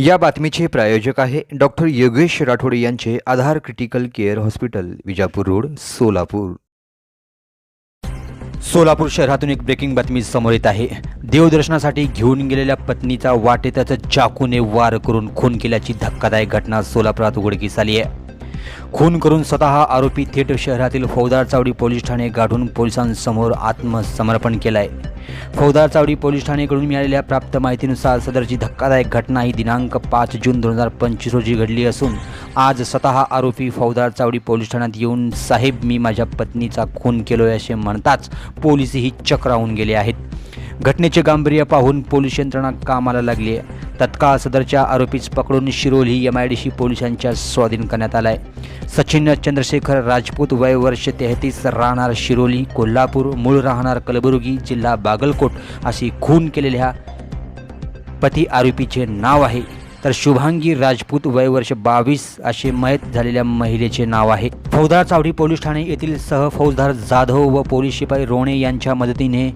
या बातमीचे प्रायोजक आहे डॉक्टर योगेश राठोड यांचे Aadhar critical care hospital Vijapur road Solapur. Solapur शहरातून एक ब्रेकिंग बातमी समोर येत आहे. देवदर्शनासाठी घेऊन गेलेल्या पत्नीचा वाटेतच चाकूने वार करून खून केल्याची धक्कादायक घटना सोलापुरात उघडकीस आली आहे. खून करून स्वतः आरोपी थेट शहरातील फौदार चावडी पोलीस ठाणे गाठून पोलिसांसमोर आत्मसमर्पण केलं आहे फौदार चावडी पोलीस ठाणेकडून मिळालेल्या प्राप्त माहितीनुसार सदरची धक्कादायक घटना ही दिनांक पाच जून दोन हजार पंचवीस रोजी घडली असून आज स्वतः आरोपी फौदार चावडी पोलीस ठाण्यात येऊन साहेब मी माझ्या पत्नीचा खून केलोय असे म्हणताच पोलीसही चक्रावून गेले आहेत. घटनेचे गांभीर्य पाहून पोलीस यंत्रणा कामाला लागली आहे तत्काळ सदरच्या आरोपीच पकडून Shiroli M I D C पोलिसांच्या स्वाधीन करण्यात आला आहे सचिन चंद्रशेखर राजपूत वय वर्ष तेहतीस राहणार शिरोली कोल्हापूर मूळ राहणार कलबुर्गी जिल्हा बागलकोट अशी खून केलेल्या पती आरोपीचे नाव आहे. तर शुभांगी राजपूत वय वर्ष बावीस असे मयत झालेल्या महिलेचे नाव आहे. फौजदार चावडी पोलीस ठाणे येथील सह फौजदार जाधव व पोलीस शिपाई रोणे यांच्या मदतीने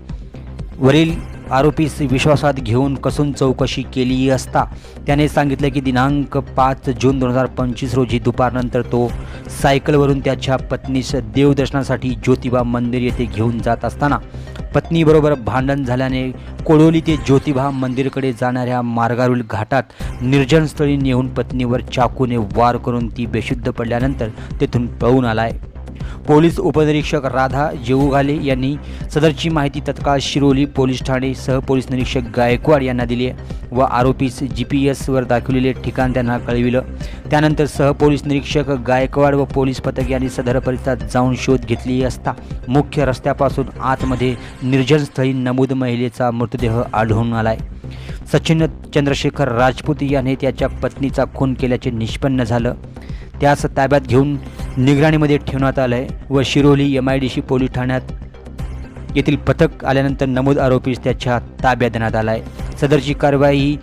वरील आरोपीस विश्वासात घेऊन कसून चौकशी केली असता त्याने सांगितले की दिनांक पाच जून दोन हजार पंचवीस रोजी दुपारनंतर तो सायकलवरून त्याच्या पत्नीस देवदर्शनासाठी ज्योतिबा मंदिर येथे घेऊन जात असताना पत्नीबरोबर भांडण झाल्याने कोळोली ते ज्योतिबा मंदिरकडे जाणाऱ्या मार्गावरील घाटात निर्जनस्थळी नेऊन पत्नीवर चाकूने वार करून ती बेशुद्ध पडल्यानंतर तेथून पळून आलाय. पोलीस उपनिरीक्षक राधा जेऊघाले यांनी सदरची माहिती तत्काळ शिरोली पोलीस ठाणे सहपोलीस निरीक्षक गायकवाड यांना दिली व आरोपीस जी पी एसवर दाखवलेले ठिकाण त्यांना कळविलं. त्यानंतर सहपोलीस निरीक्षक गायकवाड व पोलीस पथक यांनी सदर परिसरात जाऊन शोध घेतली असता मुख्य रस्त्यापासून आतमध्ये निर्जन स्थळी नमूद महिलेचा मृतदेह आढळून आलाय. सचिन चंद्रशेखर राजपूत याने त्याच्या पत्नीचा खून केल्याचे निष्पन्न झालं. त्यास ताब्यात घेऊन निगराणीमध्ये ठेवण्यात आलं आहे व Shiroli M I D C police ठाण्यात येथील पथक आल्यानंतर नमूद आरोपीस त्याच्या ताब्यात देण्यात आला आहे सदरची कारवाई ही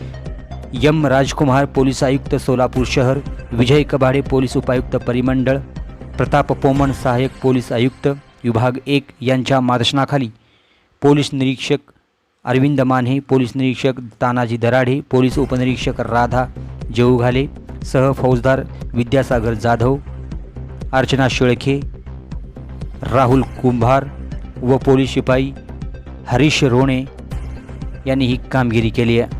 यम राजकुमार पोलीस आयुक्त सोलापूर शहर विजय कबाडे पोलीस उपायुक्त परिमंडळ प्रताप पोमण सहाय्यक पोलीस आयुक्त विभाग एक यांच्या मार्गदर्शनाखाली पोलीस निरीक्षक अरविंद माने पोलीस निरीक्षक तानाजी दराडे पोलीस उपनिरीक्षक राधा जेऊघाले सह फौजदार विद्यासागर जाधव अर्चना शेळके राहुल कुंभार व पोलीस शिपाई हरीश रोणे यांनी ही कामगिरी केली आहे.